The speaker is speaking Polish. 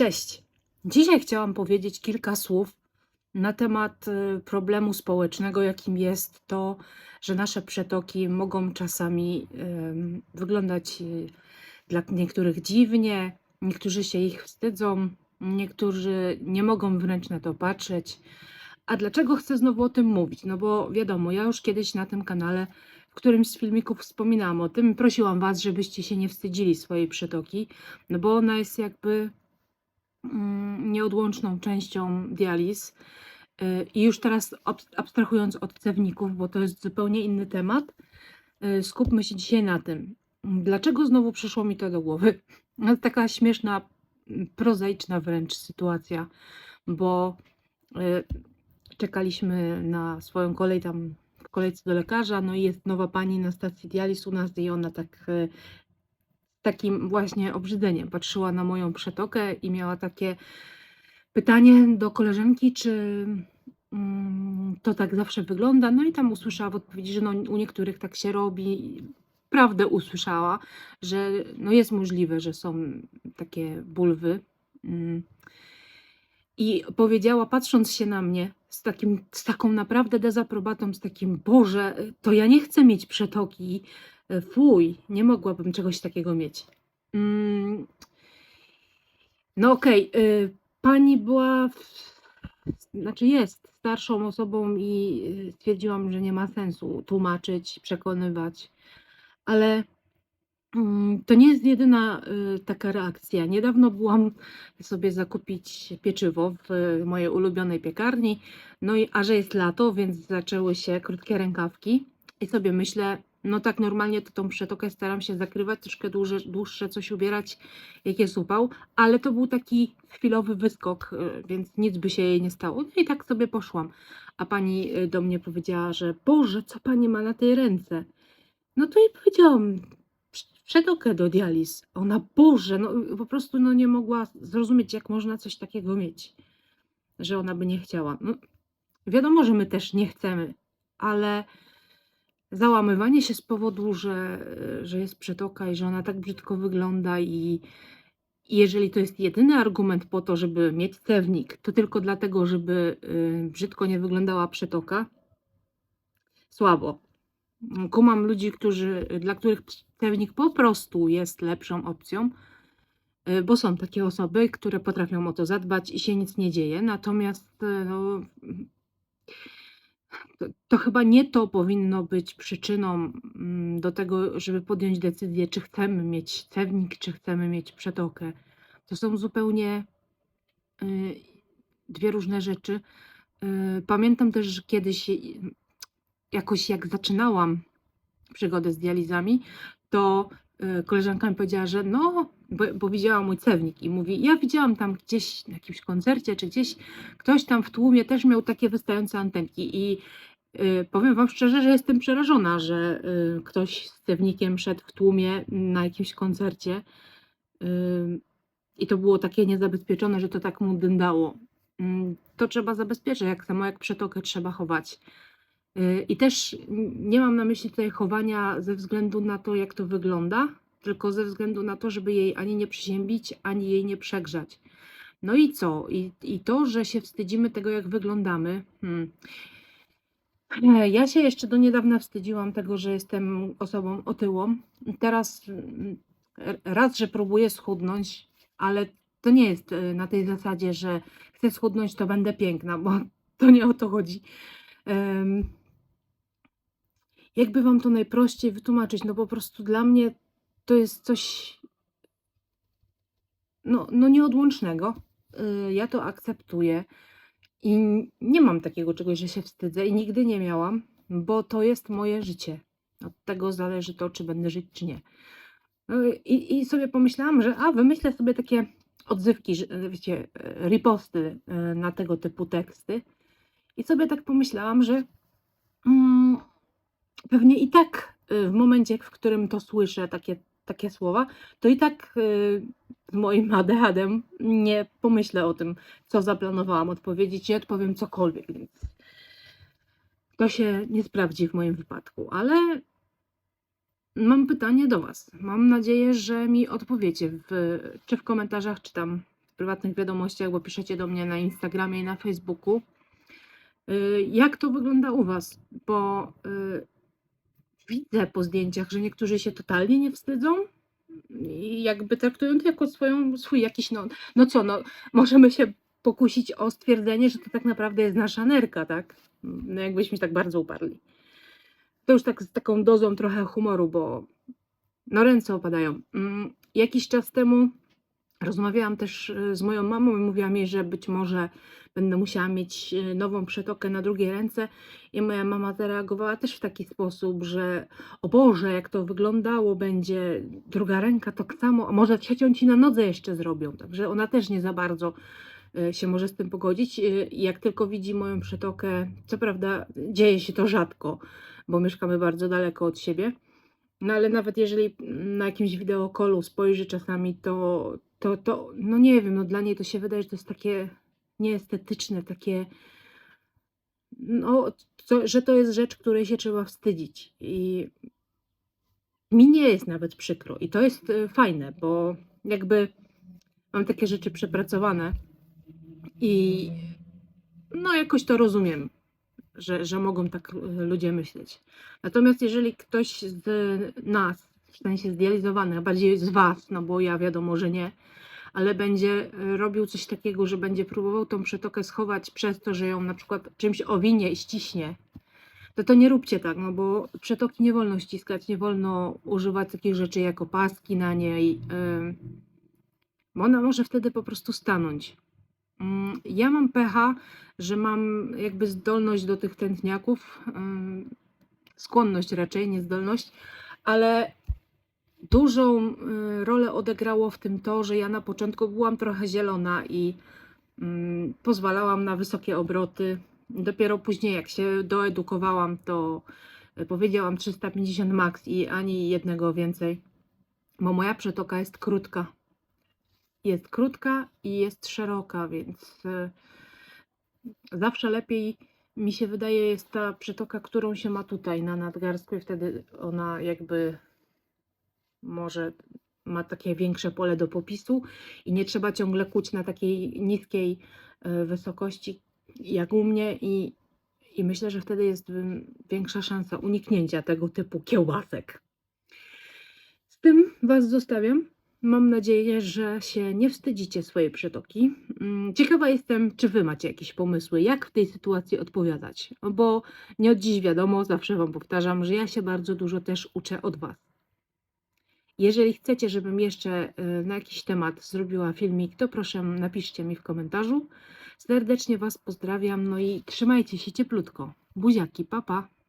Cześć. Dzisiaj chciałam powiedzieć kilka słów na temat y, problemu społecznego, jakim jest to, że nasze przetoki mogą czasami wyglądać y, dla niektórych dziwnie, niektórzy się ich wstydzą, niektórzy nie mogą wręcz na to patrzeć. A dlaczego chcę znowu o tym mówić? No bo wiadomo, ja już kiedyś na tym kanale w którymś z filmików wspominałam o tym, prosiłam Was, żebyście się nie wstydzili swojej przetoki, no bo ona jest jakby nieodłączną częścią dializ. Y, I już teraz abstrahując od cewników, bo to jest zupełnie inny temat, y, skupmy się dzisiaj na tym. Dlaczego znowu przyszło mi to do głowy? Taka śmieszna, mm, prozaiczna wręcz sytuacja, bo y, czekaliśmy na swoją kolej tam w kolejce do lekarza, no i jest nowa pani na stacji dializ u nas i ona tak takim właśnie obrzydzeniem patrzyła na moją przetokę i miała takie pytanie do koleżanki, czy mm, to tak zawsze wygląda. No i tam usłyszała w odpowiedzi, że no, u niektórych tak się robi. Prawdę usłyszała, że no jest możliwe, że są takie bulwy. Mm. I powiedziała, patrząc się na mnie z, takim, z taką naprawdę dezaprobatą, z takim, Boże, to ja nie chcę mieć przetoki. Fuj, nie mogłabym czegoś takiego mieć. Mm. No okej, y, pani była, w, znaczy jest starszą osobą i y, stwierdziłam, że nie ma sensu tłumaczyć, przekonywać, ale mm, to nie jest jedyna taka reakcja. Niedawno byłam sobie zakupić pieczywo w mojej ulubionej piekarni, no i a że jest lato, więc zaczęły się krótkie rękawki i sobie myślę, no tak normalnie to tą przetokę staram się zakrywać, troszkę dłuższe, dłuższe coś ubierać, jak jest upał, ale to był taki chwilowy wyskok, y, więc nic by się jej nie stało. No i tak sobie poszłam. A pani y, do mnie powiedziała, że Boże, co pani ma na tej ręce? No to jej powiedziałam, "Prz- przetokę do dializ. Ona, Boże, no po prostu no, nie mogła zrozumieć, jak można coś takiego mieć, że ona by nie chciała. No, wiadomo, że my też nie chcemy, ale załamywanie się z powodu, że, że jest przetoka i że ona tak brzydko wygląda i, i jeżeli to jest jedyny argument po to, żeby mieć cewnik, to tylko dlatego, żeby y, brzydko nie wyglądała przetoka, słabo. Kumam ludzi, którzy, dla których cewnik po prostu jest lepszą opcją, y, bo są takie osoby, które potrafią o to zadbać i się nic nie dzieje. Natomiast y, no, to, to chyba nie to powinno być przyczyną mm, do tego, żeby podjąć decyzję, czy chcemy mieć cewnik, czy chcemy mieć przetokę. To są zupełnie y, dwie różne rzeczy. Y, Pamiętam też, że kiedyś y, jakoś jak zaczynałam przygodę z dializami, to koleżanka mi powiedziała, że no, bo, bo widziała mój cewnik i mówi, ja widziałam tam gdzieś na jakimś koncercie, czy gdzieś ktoś tam w tłumie też miał takie wystające antenki i y, powiem wam szczerze, że jestem przerażona, że y, ktoś z cewnikiem szedł w tłumie na jakimś koncercie y, i to było takie niezabezpieczone, że to tak mu dyndało. Mm, To trzeba zabezpieczyć, jak samo jak przetokę trzeba chować. Y, I też nie mam na myśli tutaj chowania ze względu na to, jak to wygląda, tylko ze względu na to, żeby jej ani nie przyziębić, ani jej nie przegrzać. No i co? I, i to, że się wstydzimy tego, jak wyglądamy. Hmm. Ja się jeszcze do niedawna wstydziłam tego, że jestem osobą otyłą. Teraz mm, r- raz, że próbuję schudnąć, ale to nie jest e, na tej zasadzie, że chcę schudnąć, to będę piękna, bo to nie o to chodzi. Jakby wam to najprościej wytłumaczyć? No po prostu dla mnie to jest coś no, no nieodłącznego. Y, Ja to akceptuję i nie mam takiego czegoś, że się wstydzę i nigdy nie miałam, bo to jest moje życie. Od tego zależy to, czy będę żyć, czy nie. Y, I, i sobie pomyślałam, że a, wymyślę sobie takie odzywki, wiecie, riposty e, na tego typu teksty. I sobie tak pomyślałam, że mm, pewnie i tak y, w momencie, w którym to słyszę, takie, takie słowa, to i tak y, z moim ADHD nie pomyślę o tym, co zaplanowałam odpowiedzieć i odpowiem cokolwiek, więc to się nie sprawdzi w moim wypadku, ale mam pytanie do Was. Mam nadzieję, że mi odpowiecie, w, czy w komentarzach, czy tam prywatnych wiadomościach, bo piszecie do mnie na Instagramie i na Facebooku. Y, Jak to wygląda u Was? Bo y, widzę po zdjęciach, że niektórzy się totalnie nie wstydzą i jakby traktują to jako swoją, swój jakiś, no, no co, no, możemy się pokusić o stwierdzenie, że to tak naprawdę jest nasza nerka, tak? No jakbyśmy się tak bardzo uparli. To już tak z taką dozą trochę humoru, bo no ręce opadają. Mm, Jakiś czas temu rozmawiałam też y, z moją mamą i mówiła mi, że być może będę musiała mieć y, nową przetokę na drugiej ręce i moja mama zareagowała też w taki sposób, że o Boże, jak to wyglądało będzie druga ręka tak samo, a może trzecią ci na nodze jeszcze zrobią. Także ona też nie za bardzo y, się może z tym pogodzić. Jak tylko widzi moją przetokę, co prawda dzieje się to rzadko, bo mieszkamy bardzo daleko od siebie, no ale nawet jeżeli na jakimś wideokolu spojrzy czasami, to, to, to no nie wiem, no dla niej to się wydaje, że to jest takie nieestetyczne, takie, no, to, że to jest rzecz, której się trzeba wstydzić. I mi nie jest nawet przykro. I to jest y, fajne, bo jakby mam takie rzeczy przepracowane i no jakoś to rozumiem, że, że mogą tak y, ludzie myśleć. Natomiast jeżeli ktoś z nas, w sensie zdializowany, a bardziej z Was, no bo ja wiadomo, że nie, ale będzie y, robił coś takiego, że będzie próbował tą przetokę schować przez to, że ją na przykład czymś owinie i ściśnie, to to nie róbcie tak, no bo przetoki nie wolno ściskać, nie wolno używać takich rzeczy jak opaski na niej, bo ona może wtedy po prostu stanąć. Mm, Ja mam pecha, że mam jakby zdolność do tych tętniaków, skłonność raczej, nie zdolność, ale dużą y, rolę odegrało w tym to, że ja na początku byłam trochę zielona i mm, pozwalałam na wysokie obroty. Dopiero później, jak się doedukowałam, to y, powiedziałam 350 max i ani jednego więcej, bo moja przetoka jest krótka. Jest krótka i jest szeroka, więc y, zawsze lepiej mi się wydaje jest ta przetoka, którą się ma tutaj na nadgarstku i wtedy ona jakby może ma takie większe pole do popisu i nie trzeba ciągle kuć na takiej niskiej e, wysokości jak u mnie i, i myślę, że wtedy jest większa szansa uniknięcia tego typu kiełbasek. Z tym Was zostawiam. Mam nadzieję, że się nie wstydzicie swojej przetoki. Mm, Ciekawa jestem, czy Wy macie jakieś pomysły, jak w tej sytuacji odpowiadać. Bo nie od dziś wiadomo, zawsze Wam powtarzam, że ja się bardzo dużo też uczę od Was. Jeżeli chcecie, żebym jeszcze y, na jakiś temat zrobiła filmik, to proszę napiszcie mi w komentarzu. Serdecznie Was pozdrawiam, no i trzymajcie się cieplutko. Buziaki, papa. Pa.